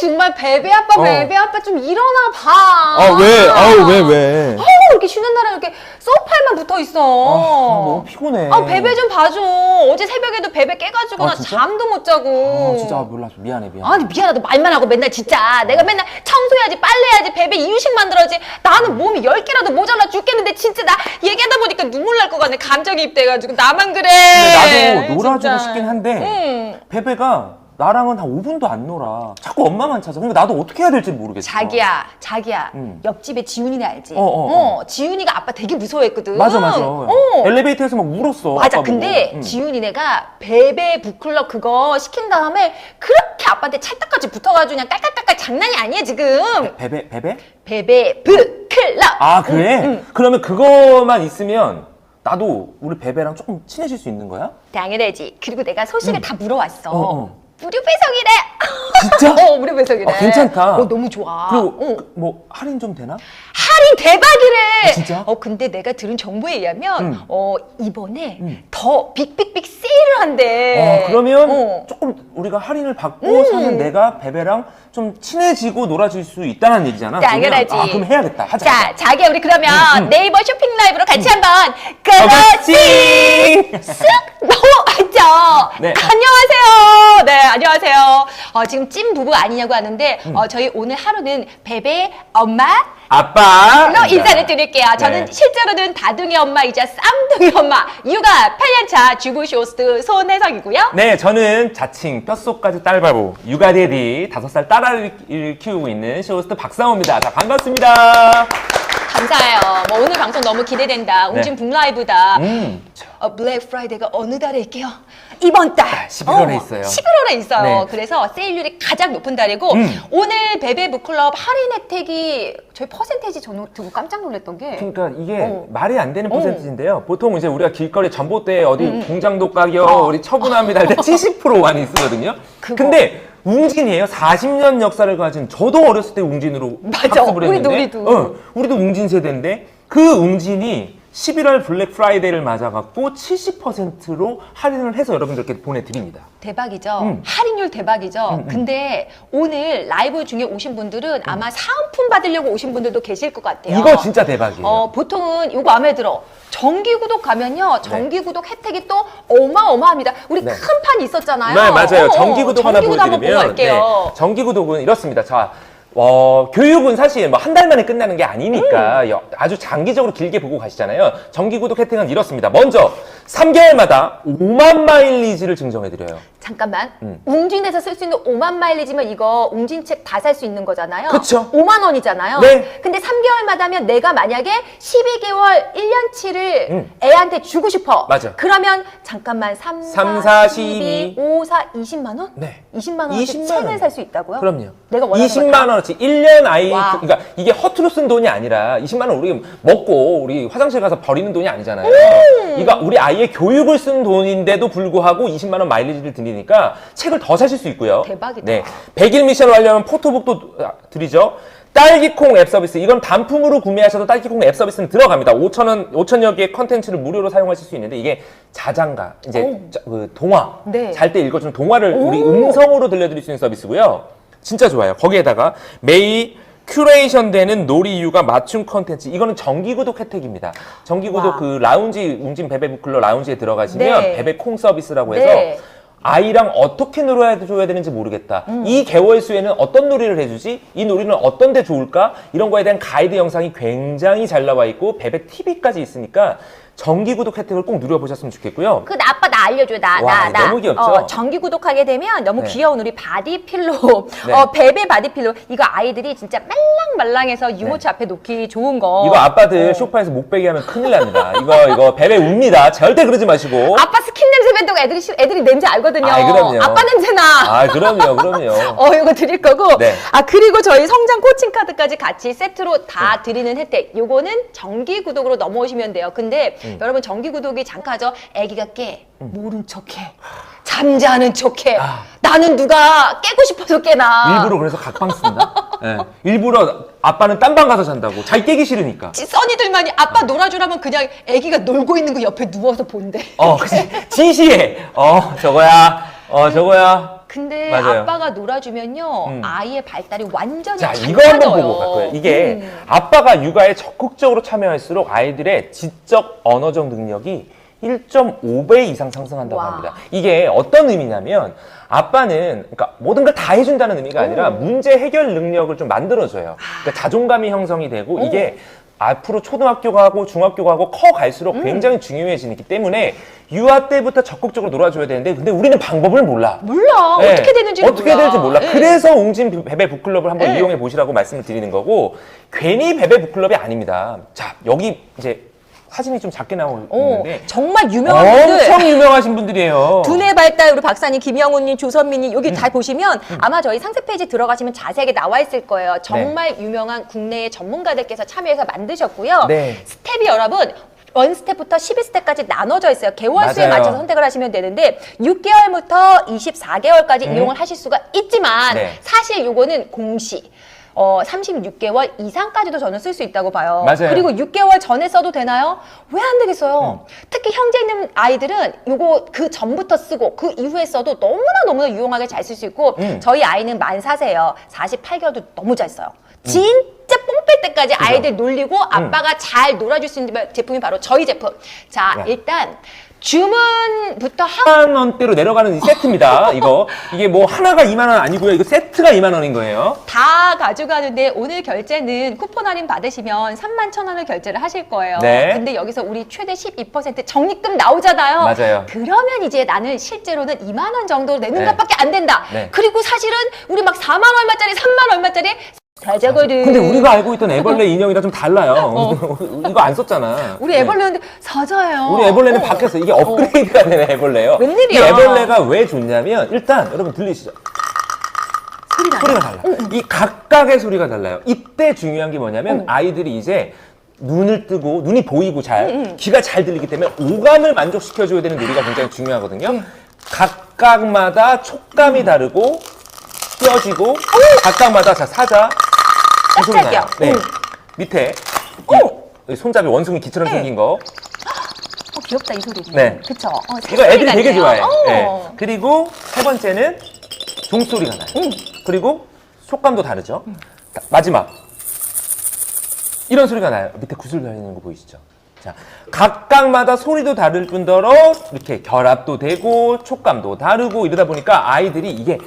정말 베베 아빠 어. 베베 아빠 좀 일어나 봐. 아, 왜? 아우, 왜, 왜? 아우, 이렇게 쉬는 날은 이렇게 소파에만 붙어 있어. 아, 너무 피곤해. 아, 베베 좀 봐줘. 어제 새벽에도 베베 깨가지고 아, 나 진짜? 잠도 못 자고. 아, 진짜 몰라. 좀 미안해, 미안해. 아니 미안하다 말만 하고 맨날 진짜 내가 맨날 청소해야지 빨래해야지 베베 이유식 만들어야지 나는 몸이 열 개라도 모자라 죽겠는데 진짜 나 얘기하다 보니까 눈물 날 것 같네 감정이 입돼가지고 나만 그래 근데 나도 놀아주고 진짜. 싶긴 한데 응. 베베가 나랑은 한 5분도 안 놀아. 자꾸 엄마만 찾아. 그러니까 나도 어떻게 해야 될지 모르겠어. 자기야 자기야 응. 옆집에 지훈이네 알지? 어, 어, 어. 지훈이가 아빠 되게 무서워했거든 맞아, 맞아. 어. 엘리베이터에서 막 울었어. 맞아. 아빠 보고. 근데 응. 지훈이네가 베베 북클럽 그거 시킨 다음에 그렇게 아빠한테 찰떡같이 붙어가지고 그냥 깔깔깔깔 장난이 아니야 지금. 베베, 베베? 베베 북클럽. 아, 그래? 응, 응. 그러면 그거만 있으면 나도 우리 베베랑 조금 친해질 수 있는 거야? 당연하지. 그리고 내가 소식을 다 물어왔어. 어, 어. 무료 배송이래. 진짜? 어, 무료 배송이래. 아, 괜찮다. 어, 너무 좋아. 그리고 어. 그, 뭐 할인 좀 되나? 할인 대박이래. 아, 진짜? 어, 근데 내가 들은 정보에 의하면 응. 어, 이번에 응. 더 빅빅빅 세일을 한대. 어, 그러면 어. 조금 우리가 할인을 받고 음. 사면 내가 베베랑 좀 친해지고 놀아줄 수 있다는 얘기잖아. 당연하지. 그러면, 아, 그럼 해야겠다. 하자. 자. 자기야 우리 그러면 응, 응. 네이버 쇼핑 라이브로 같이 한번 그렇지! 쓱 넘어왔죠. 네. 안녕하세요. 네, 안녕하세요. 어, 지금 찐 부부 아니냐고 하는데 음. 어, 저희 오늘 하루는 베베 엄마 아빠! 로 인사를 드릴게요. 저는 네. 실제로는 다둥이 엄마이자 쌍둥이 엄마, 육아 8년차 주부 쇼스트 손혜성이고요. 네, 저는 자칭 뼛속까지 딸바보 육아데디 다섯 살 딸아이를 키우고 있는 쇼호스트 박상호입니다. 자, 반갑습니다. 감사해요. 뭐 오늘 방송 너무 기대된다. 웅진 북라이브다. 음, 어, 블랙 프라이데이가 어느 달에 있게요? 이번 달. 11월에 아, 있어요. 11월에 있어요. 네. 그래서 세일률이 가장 높은 달이고 음. 오늘 베베 북클럽 할인 혜택이 저희 퍼센테이지 저는 듣고 깜짝 놀랐던 게 그러니까 이게 어. 말이 안 되는 어. 퍼센티지인데요. 보통 이제 우리가 길거리 전봇대 어디 음. 공장도 가격 어. 우리 처분합니다 할 때 70% 많이 쓰거든요. 그거. 근데 웅진이에요. 40년 역사를 가진 저도 어렸을 때 웅진으로 맞아. 학습을 우리도, 했는데 우리도. 어, 우리도 웅진 세대인데 그 웅진이 11월 블랙 프라이데이를 맞아갖고 70%로 할인을 해서 여러분들께 보내드립니다. 대박이죠. 음. 할인율 대박이죠. 근데 오늘 라이브 중에 오신 분들은 아마 사은품 받으려고 오신 분들도 계실 것 같아요. 이거 진짜 대박이에요. 어, 보통은 이거 마음에 들어. 정기 구독 가면요. 정기 구독 혜택이 또 어마어마합니다. 우리 네. 큰 판 있었잖아요. 네, 맞아요. 어, 어, 정기 구독 하나 정기 구독 한번 보고 보여드리면 갈게요. 네, 정기 구독은 이렇습니다. 자, 어, 교육은 사실 뭐 한 달 만에 끝나는 게 아니니까 음. 여- 아주 장기적으로 길게 보고 가시잖아요. 정기 구독 혜택은 이렇습니다. 먼저 3개월마다 5만 마일리지를 증정해드려요. 잠깐만. 음. 웅진에서 쓸 수 있는 5만 마일리지면 이거 웅진 책 다 살 수 있는 거잖아요. 그쵸. 5만 원이잖아요. 네. 근데 3개월마다 하면 내가 만약에 12개월 1년치를 음. 애한테 주고 싶어. 맞아. 그러면 잠깐만 3, 3, 4, 4, 12, 12, 5, 4, 20만 원? 네. 20만 원어치 20만 책을 원. 살 수 있다고요? 그럼요. 내가 원하는 20만 걸 다? 원어치 1년 아이 와. 그러니까 이게 허투루 쓴 돈이 아니라 20만 원 우리 먹고 우리 화장실 가서 버리는 돈이 아니잖아요. 음. 이거 우리 아이 의 교육을 쓴 돈인데도 불구하고 20만 원 마일리지를 드리니까 책을 더 사실 수 있고요. 대박이다. 네. 100일 미션을 하려면 포토북도 아, 드리죠. 딸기콩 앱 서비스 이건 단품으로 구매하셔도 딸기콩 앱 서비스는 들어갑니다. 5천 원 5천여 개의 컨텐츠를 무료로 사용하실 수 있는데 이게 자장가 이제 오. 자- 그 동화 네. 잘 때 읽어주는 동화를 오. 우리 음성으로 들려드릴 수 있는 서비스고요. 진짜 좋아요. 거기에다가 매일 큐레이션 되는 놀이 이유가 맞춤 컨텐츠 이거는 정기 구독 혜택입니다. 정기 구독 와. 그 라운지 웅진 베베 북클럽 라운지에 들어가시면 네. 베베 콩 서비스라고 해서 네. 아이랑 어떻게 놀아줘야 되는지 모르겠다. 음. 이 개월 수에는 어떤 놀이를 해주지? 이 놀이는 어떤 데 좋을까? 이런 거에 대한 가이드 영상이 굉장히 잘 나와 있고 베베 TV까지 있으니까 정기 구독 혜택을 꼭 누려보셨으면 좋겠고요. 그 나, 아빠 나 알려줘 나나 와, 나. 너무 귀엽죠? 어, 정기 구독하게 되면 너무 네. 귀여운 우리 바디 필로, 네. 어 베베 바디 필로 이거 아이들이 진짜 말랑말랑해서 유모차 앞에 놓기 좋은 거. 네. 이거 아빠들 어. 쇼파에서 못 베게 하면 큰일 납니다. 이거 이거 베베 웁니다. 절대 그러지 마시고. 아빠 스킨 냄새 거 애들이 싫- 애들이 냄새 알거든요. 아이, 그럼요. 아빠 냄새 나. 아 그럼요, 그럼요. 어, 이거 드릴 거고. 네. 아, 그리고 저희 성장 코칭 카드까지 같이 세트로 다 드리는 혜택. 요거는 정기 구독으로 넘어오시면 돼요. 근데 음. 여러분 정기 구독이 잠깐죠. 애기가 깨. 모른 척해. 잠자는 척해. 아. 나는 누가 깨고 싶어서 깨나. 일부러 그래서 각방 쓴다. 예. 일부러 아빠는 딴 방 가서 잔다고. 자기 깨기 싫으니까. 지- 써니들만이 아빠 놀아주라면 그냥 애기가 놀고 있는 거 옆에 누워서 본대. 어, 그치. 지시해. 어, 저거야. 어, 저거야. 근데 맞아요. 아빠가 놀아주면요 음. 아이의 발달이 완전히 자, 잘 이거 한번. 보고 갈 거예요. 이게 음. 아빠가 육아에 적극적으로 참여할수록 아이들의 지적 언어적 능력이 1.5배 이상 상승한다고 와. 합니다. 이게 어떤 의미냐면 아빠는 그러니까 모든 걸 다 해준다는 의미가 아니라 오. 문제 해결 능력을 좀 만들어줘요. 그러니까 자존감이 형성이 되고 오. 이게 앞으로 초등학교 가고 중학교 가고 커 갈수록 음. 굉장히 중요해지기 때문에 유아 때부터 적극적으로 놀아줘야 되는데 근데 우리는 방법을 몰라. 몰라 네. 어떻게 되는지 어떻게 될지 몰라. 네. 그래서 웅진 베베 북클럽을 한번 네. 이용해 보시라고 말씀을 드리는 거고 괜히 베베 북클럽이 아닙니다. 자 여기 이제 사진이 좀 작게 나오고 어, 정말 유명한 분들 엄청 유명하신 분들이에요. 두뇌 발달 우리 박사님 김영훈님 조선민님 여기 음. 다 보시면 아마 저희 상세 페이지 들어가시면 자세하게 나와 있을 거예요. 정말 유명한 국내의 전문가들께서 참여해서 만드셨고요. 네. 스텝이 여러분 원 스텝부터 12스텝까지 나눠져 있어요. 개월 수에 맞아요. 맞춰서 선택을 하시면 되는데 6개월부터 24개월까지 이용을 하실 수가 있지만 음. 네. 사실 요거는 공시 어, 36개월 이상까지도 저는 쓸 수 있다고 봐요. 맞아요. 그리고 6개월 전에 써도 되나요? 왜 안 되겠어요? 음. 특히 형제 있는 아이들은 요거 그 전부터 쓰고 그 이후에 써도 너무나 너무나 유용하게 잘 쓸 수 있고 음. 저희 아이는 만 4세예요. 48개월도 너무 잘 써요. 진짜 뽕뺄 때까지 아이들 놀리고 아빠가 잘 놀아줄 수 있는 제품이 바로 저희 제품. 자, 야. 일단 주문부터 하 2만 원대로 내려가는 이 세트입니다. 이거 이게 뭐 하나가 2만 원 아니고요. 이거 세트가 2만 원인 거예요. 다 가져가는데 오늘 결제는 쿠폰 할인 받으시면 3만 천 원을 결제를 하실 거예요. 네. 근데 여기서 우리 최대 12% 적립금 나오잖아요. 맞아요. 그러면 이제 나는 실제로는 2만 원 정도 내는 네. 것밖에 안 된다. 네. 그리고 사실은 우리 막 4만 얼마짜리, 3만 얼마짜리 사자거든. 근데 우리가 알고 있던 애벌레 인형이랑 좀 달라요. 이거 안 썼잖아. 어. 우리 네. 애벌레는 사자예요. 우리 애벌레는 어. 바뀌었어. 이게 업그레이드가 되는 애벌레예요. 웬일이야. 이 애벌레가 왜 좋냐면 일단 여러분 들리시죠? 소리 나요. 소리가 달라. 이 각각의 소리가 달라요. 이때 중요한 게 뭐냐면 응. 아이들이 이제 눈을 뜨고 눈이 보이고 잘 응, 귀가 잘 들리기 때문에 오감을 만족시켜줘야 되는 놀이가 굉장히 중요하거든요. 각각마다 촉감이 다르고 뼈지고 각각마다 자 사자 이 소리 나요. 깜짝이야. 네. 응. 밑에 오! 이 손잡이 원숭이 기처럼 네. 생긴 거 어, 귀엽다 이 소리. 네. 그쵸. 어, 이거 애들이 새소리 되게 같네요. 좋아해. 어. 네. 그리고 세 번째는 종소리가 나요. 응. 그리고 속감도 다르죠. 자, 마지막. 이런 소리가 나요. 밑에 구슬 달리는 거 보이시죠? 자, 각각마다 소리도 다를 뿐더러 이렇게 결합도 되고 촉감도 다르고 이러다 보니까 아이들이 이게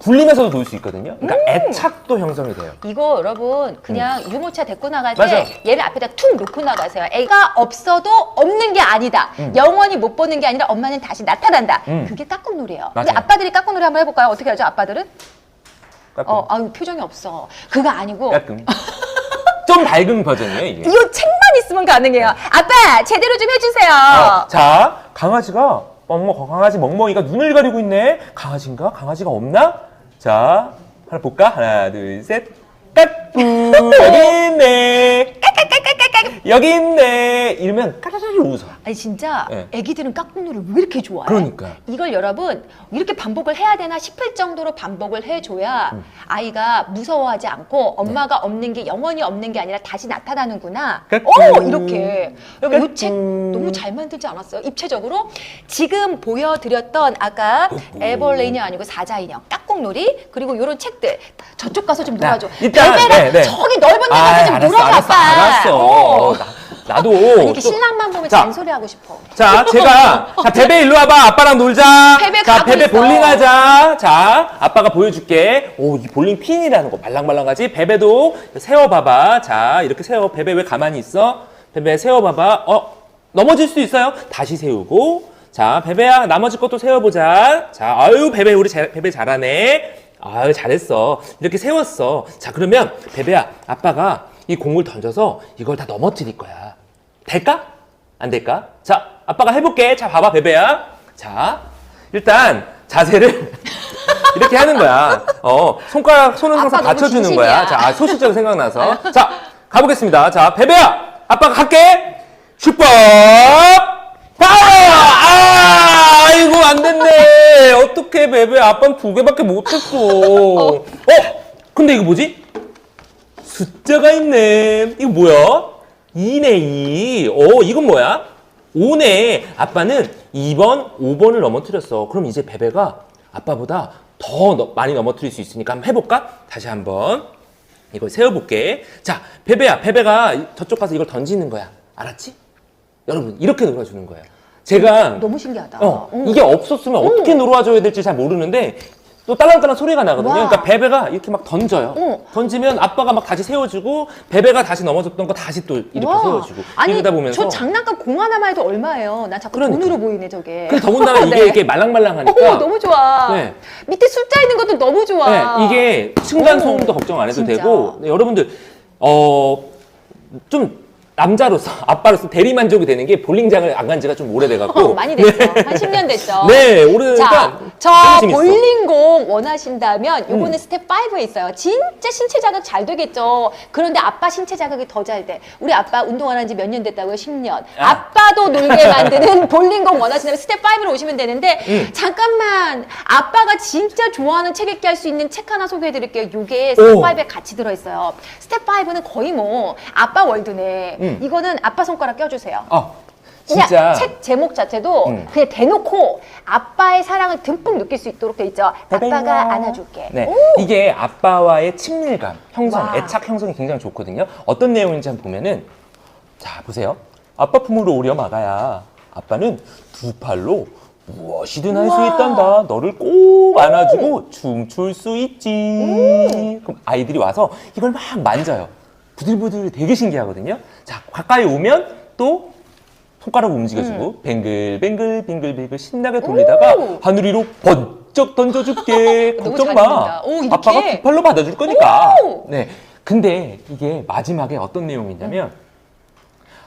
굴리면서도 놀 수 있거든요. 그러니까 애착도 형성이 돼요. 이거 여러분 그냥 유모차 데리고 나갈 때 음. 맞아. 얘를 앞에다 툭 놓고 나가세요. 애가 없어도 없는 게 아니다. 영원히 못 보는 게 아니라 엄마는 다시 나타난다. 음. 그게 깍꿍놀이에요. 맞아요. 우리 아빠들이 깍꿍놀이 한번 해볼까요? 어떻게 하죠? 아빠들은? 어, 아유 표정이 없어. 그거 아니고 까꿍. 좀 밝은 버전이에요, 이게. 이 책만 있으면 가능해요. 아빠 제대로 좀 해주세요. 어, 자, 강아지가 멍멍 강아지 멍멍이가 눈을 가리고 있네. 강아지인가? 강아지가 없나? 자, 하나 볼까? 하나, 둘, 셋. 까꿍 여기 있네. 여기 있네. 이러면 까르르 웃어. 아니 진짜 네. 애기들은 깍꿍놀이를 왜 이렇게 좋아해? 그러니까. 이걸 여러분 이렇게 반복을 해야 되나 싶을 정도로 반복을 해줘야 음. 아이가 무서워하지 않고 엄마가 네. 없는 게 영원히 없는 게 아니라 다시 나타나는구나. 까꿍. 어 이렇게 여러분 이책 까꿍. 너무 잘 만들지 않았어요? 입체적으로 지금 보여드렸던 아까 애벌레 인형 아니고 사자 인형, 깍꿍놀이 그리고 이런 책들 저쪽 가서 좀 놀아줘. 일단, 베베랑 네, 네. 저기 넓은 데 가서 아이, 좀 알았어, 놀아줘 알았어, 아빠. 알았어. 어. 나, 나도. 이렇게 또- 신랑만 보면 자. 잔소리 하고 싶어. 자, 제가 자 베베 일로 와봐. 아빠랑 놀자. 베베 자, 가고 베베 있어. 볼링하자. 자, 아빠가 보여줄게. 오, 이 볼링 핀이라는 거 말랑말랑하지. 베베도 세워봐봐. 자, 이렇게 세워. 베베 왜 가만히 있어? 베베 세워봐봐. 어, 넘어질 수 있어요. 다시 세우고. 자, 베베야, 나머지 것도 세워보자. 자, 아유, 베베 우리 잘, 베베 잘하네. 아유, 잘했어. 이렇게 세웠어. 자, 그러면 베베야, 아빠가 이 공을 던져서 이걸 다 넘어뜨릴 거야. 될까? 안 될까? 자, 아빠가 해볼게. 자, 봐봐, 베베야. 자, 일단 자세를 이렇게 하는 거야. 어, 손가락, 손은 항상 아빠 너무 받쳐주는 진심이야. 거야. 자, 아, 소실적으로 생각나서. 자, 가보겠습니다. 자, 베베야, 아빠가 갈게. 슈퍼 파워! 아, 아이고, 안 됐네. 어떡해, 베베. 아빠는 두 개밖에 못했어. 어, 근데 이거 뭐지? 숫자가 있네. 이거 뭐야? 2네, 2. 어, 이건 뭐야? 5네. 아빠는 2번, 5번을 넘어뜨렸어. 그럼 이제 베베가 아빠보다 더 너- 많이 넘어뜨릴 수 있으니까 한번 해볼까? 다시 한번 이걸 세워볼게. 자, 베베야, 베베가 저쪽 가서 이걸 던지는 거야. 알았지? 여러분 이렇게 놀아주는 거예요. 제가 너무 신기하다. 어, 응. 이게 없었으면 어떻게 놀아줘야 될지 잘 모르는데 또 딸랑딸랑 소리가 나거든요. 와. 그러니까 베베가 이렇게 막 던져요. 응. 던지면 아빠가 막 다시 세워주고 베베가 다시 넘어졌던 거 다시 또 이렇게 와. 세워주고 아니, 이러다 보면서 저 장난감 공 하나만 해도 얼마예요? 난 자꾸 그러니까. 돈으로 보이네, 저게. 그리고 더군다나 이게 네. 이렇게 말랑말랑하니까 어, 너무 좋아. 네. 밑에 숫자 있는 것도 너무 좋아. 네, 이게 층간 소음도 오, 걱정 안 해도 진짜. 되고 네, 여러분들 어좀 남자로서 아빠로서 대리 만족이 되는 게 볼링장을 안 간 지가 좀 오래돼갖고 어, 많이 됐죠. 한 10년 됐죠. 네 오래되니까 자, 저. 볼링공 원하신다면 요거는 음. 스텝 5에 있어요. 진짜 신체 자극 잘 되겠죠. 그런데 아빠 신체 자극이 더 잘 돼. 우리 아빠 운동 안 한 지 몇 년 됐다고요? 10년. 아. 아. 빠도 놀게 만드는 볼링공 원하신다면 스텝 5로 오시면 되는데 음. 잠깐만. 아빠가 진짜 좋아하는 책 읽기 할 수 있는 책 하나 소개해 드릴게요. 요게 스텝 오. 5에 같이 들어 있어요. 스텝 5는 거의 뭐 아빠 월드네. 음. 이거는 아빠 손가락 껴 주세요. 아 그냥 진짜 책 제목 자체도 음. 그냥 대놓고 아빠의 사랑을 듬뿍 느낄 수 있도록 돼 있죠. 아빠가 안아줄게. 네, 오! 이게 아빠와의 친밀감 형성, 와. 애착 형성이 굉장히 좋거든요. 어떤 내용인지 한번 보면은 자 보세요. 아빠 품으로 오려 마가야. 아빠는 두 팔로 무엇이든 할 수 우와. 있단다. 너를 꼭 안아주고 춤출 수 있지. 그럼 아이들이 와서 이걸 막 만져요. 부들부들 되게 신기하거든요. 자 가까이 오면 또 손가락 움직여주고 뱅글뱅글 빙글빙글 신나게 돌리다가 오. 하늘 위로 번쩍 던져줄게 너무 걱정 잘 마. 오, 이렇게? 아빠가 두 팔로 받아줄 거니까 오. 네 근데 이게 마지막에 어떤 내용이냐면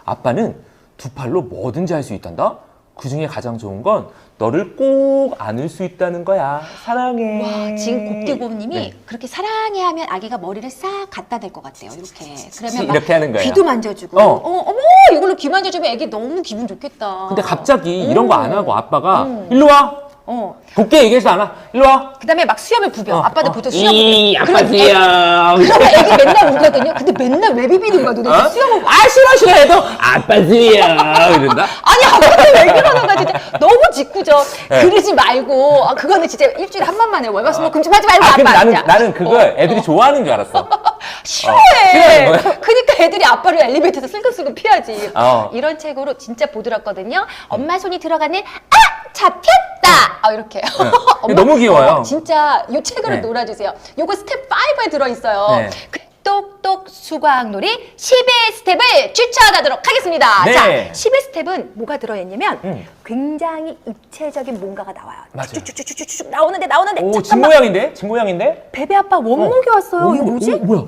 아빠는 두 팔로 뭐든지 할 수 있단다 그 중에 가장 좋은 건 너를 꼭 안을 수 있다는 거야 사랑해 와, 지금 곱디고님이 네. 그렇게 사랑해 하면 아기가 머리를 싹 갖다 댈 것 같아요. 이렇게. 그러면 막 이렇게 하는 거예요. 귀도 만져주고. 어. 어. 어머, 이걸로 귀 만져주면 애기 너무 기분 좋겠다. 근데 갑자기 이런 거 안 하고 아빠가 음. 일로 와 어. 곱게 얘기해서 안 와. 일로 와 그다음에 막 수염을 부벼. 어, 아빠들 어. 보통 수염 이 부벼. 그럼 애- 아빠지야 그러면 애기 맨날 울거든요. 근데 맨날 왜 비비는 거야 도대체 어? 수염을 아 싫어 싫어 해도 아빠지야 이런다 아니 아빠들 왜 그러는 거야 진짜 너무 짓궂죠 네. 그러지 말고 아, 그거는 진짜 일주일에 한 번만 해 월화수목 금좀 하지 말고 아, 아빠 근데 나는, 진짜. 나는 그걸 애들이 좋아하는 줄 알았어. 싫어해 싫어하는 거야? 그러니까 애들이 아빠를 엘리베이터에서 슬금슬금 피하지 어. 이런 책으로 진짜 보드랐거든요 엄마 손이 들어가는 아 잡혔다 아 이렇게 이거 너무 귀여워요. 어, 진짜 이 책으로 네. 놀아주세요 요거 스텝 5에 들어있어요 네. 그 똑똑 수학놀이 10의 스텝을 추천하도록 하겠습니다 네. 자 10의 스텝은 뭐가 들어있냐면 음. 굉장히 입체적인 뭔가가 나와요 맞아요. 쭉쭉쭉쭉쭉 나오는데 나오는데 오, 집 잠깐만 모양인데? 집 모양인데? 베베 아빠 원목이 왔어요 오, 이거 뭐지? 오, 뭐야?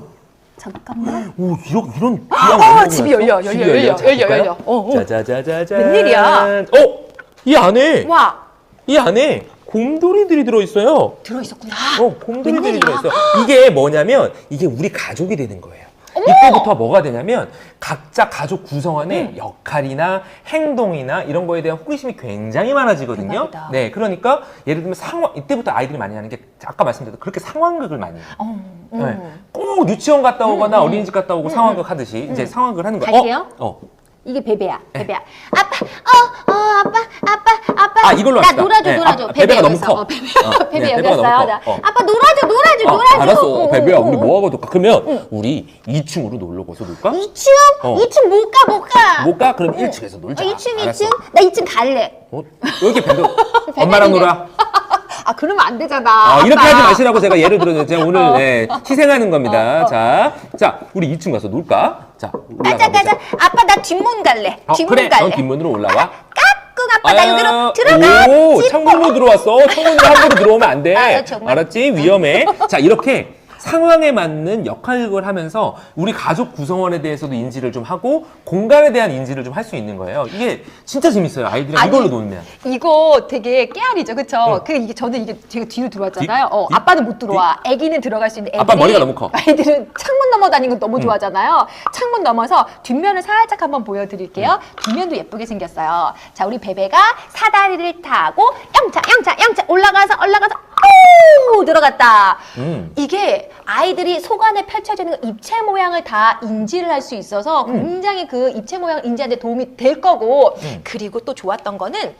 잠깐만 오, 이런, 이런. 아, 귀한 집이 원목이었어? 열려, 열려, 집이 열려, 자, 열려, 볼까요? 열려. 어, 어. 짜자자자잔. 웬일이야? 어? 이 안에, 와 이 안에 곰돌이들이 들어있어요. 들어있었구나 어, 곰돌이들이 웬일이야? 들어있어. 이게 뭐냐면, 이게 우리 가족이 되는 거예요. 이때부터 뭐가 되냐면 각자 가족 구성 안에 음. 역할이나 행동이나 이런 거에 대한 호기심이 굉장히 많아지거든요. 대박이다. 네, 그러니까 예를 들면 상황 이때부터 아이들이 많이 하는 게 아까 말씀드렸던 그렇게 상황극을 많이 해요. 어, 어. 네. 꼭 유치원 갔다 오거나 음, 음. 어린이집 갔다 오고 상황극 하듯이 이제 상황극을 하는 거예요. 갈게요. 어? 어. 이게 베베야 베베야 아빠 어, 어 아빠 아빠 아빠 아, 이걸로 나 합시다. 놀아줘 네, 놀아줘 아, 베베 베베가 너무. 커. 어, 베베 어, 베베 네, 베베가 너무 있어요 커. 나, 어. 아빠 놀아줘 놀아줘 아, 놀아줘 알았어. 응, 베베야, 응, 우리 응. 뭐하고 놀까? 그러면 우리 2층으로 놀러 가서 놀까? 2층? 어. 2층 못 가, 못 가. 못 가? 그럼 1층에서 놀자. 어, 2층, 알았어. 2층? 나 2층 갈래. 어? 여기 밴드. 엄마랑 놀아. 아, 그러면 안 되잖아. 아, 이렇게 아빠. 하지 마시라고 제가 예를 들어서 제가 오늘 어. 네, 희생하는 겁니다. 어, 어. 자, 자, 우리 2층 가서 놀까? 자, 가자, 가자. 아빠, 나 뒷문 갈래. 어, 뒷문 그래, 갈래. 넌 뒷문으로 올라와. 까꿍, 아빠, 나 여기로 들어가. 오. 창문으로 들어왔어. 창문으로 함부로 들어오면 안 돼. 아, 정말? 알았지? 위험해. 자, 이렇게 상황에 맞는 역할극을 하면서 우리 가족 구성원에 대해서도 인지를 좀 하고 공간에 대한 인지를 좀 할 수 있는 거예요. 이게 진짜 재밌어요. 아이들이랑 아니, 이걸로 놀면. 이거 되게 깨알이죠, 그쵸? 응. 그 이게 저는 이게 제가 뒤로 들어왔잖아요. 뒤? 어, 뒤? 아빠는 못 들어와. 아기는 들어갈 수 있는데 아빠 애들이- 머리가 너무 커. 아이들은 창문 넘어 다니는 거 너무 좋아하잖아요. 창문 넘어서 뒷면을 살짝 한번 보여드릴게요. 뒷면도 예쁘게 생겼어요. 자, 우리 베베가 사다리를 타고 영차, 영차, 영차 올라가서 올라가서 오 들어갔다. 음. 이게 아이들이 속 안에 펼쳐지는 그 입체 모양을 다 인지를 할 수 있어서 음. 굉장히 그 입체 모양 인지하는 데 도움이 될 거고 그리고 또 좋았던 거는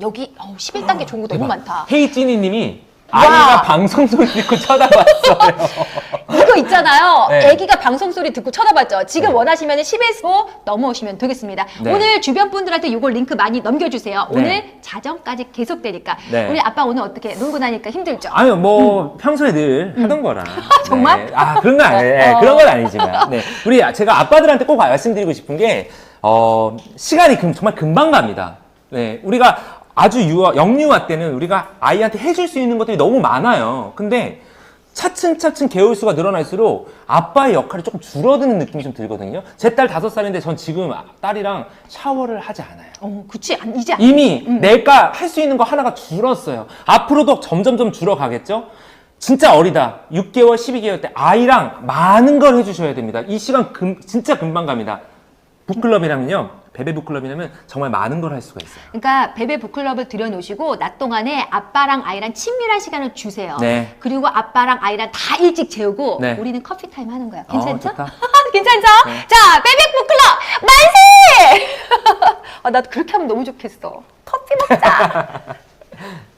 여기 어, 11단계 좋은 거 너무. 많다. 헤이찌니 님이 아이가 방송 소리 듣고 쳐다봤어요. 있잖아요. 네. 아기가 방송 소리 듣고 쳐다봤죠. 지금 원하시면 10에서 넘어오시면 되겠습니다. 네. 오늘 주변 분들한테 이거 링크 많이 넘겨주세요. 네. 오늘 자정까지 계속되니까. 네. 우리 아빠 오늘 어떻게 놀고 나니까 힘들죠? 아유 뭐 평소에 늘 하던 거라. 음. 정말? 네. 아 그런 건 아니, 네, 어. 그런 건 아니지만. 네. 우리 제가 아빠들한테 꼭 말씀드리고 싶은 게 어, 시간이 금, 정말 금방 갑니다. 네, 우리가 아주 유아 영유아 때는 우리가 아이한테 해줄 수 있는 것들이 너무 많아요. 근데 차츰차츰 개월 수가 늘어날수록 아빠의 역할이 조금 줄어드는 느낌이 좀 들거든요. 제 딸 다섯 살인데 전 지금 딸이랑 샤워를 하지 않아요. 어, 그치. 안- 이제 안- 이미 내가 할 수 있는 거 하나가 줄었어요. 앞으로도 점점점 줄어가겠죠? 진짜 어리다. 6개월, 12개월 때 아이랑 많은 걸 해주셔야 됩니다. 이 시간 금, 진짜 금방 갑니다. 북클럽이라면요. 베베 북클럽이라면 정말 많은 걸 할 수가 있어요. 그러니까 베베 북클럽을 들여놓으시고 낮 동안에 아빠랑 아이랑 친밀한 시간을 주세요. 네. 그리고 아빠랑 아이랑 다 일찍 재우고 네. 우리는 커피 타임 하는 거야. 어, 괜찮죠? 좋다. 괜찮죠? 네. 자, 베베 북클럽 만세! 아, 나도 그렇게 하면 너무 좋겠어. 커피 먹자.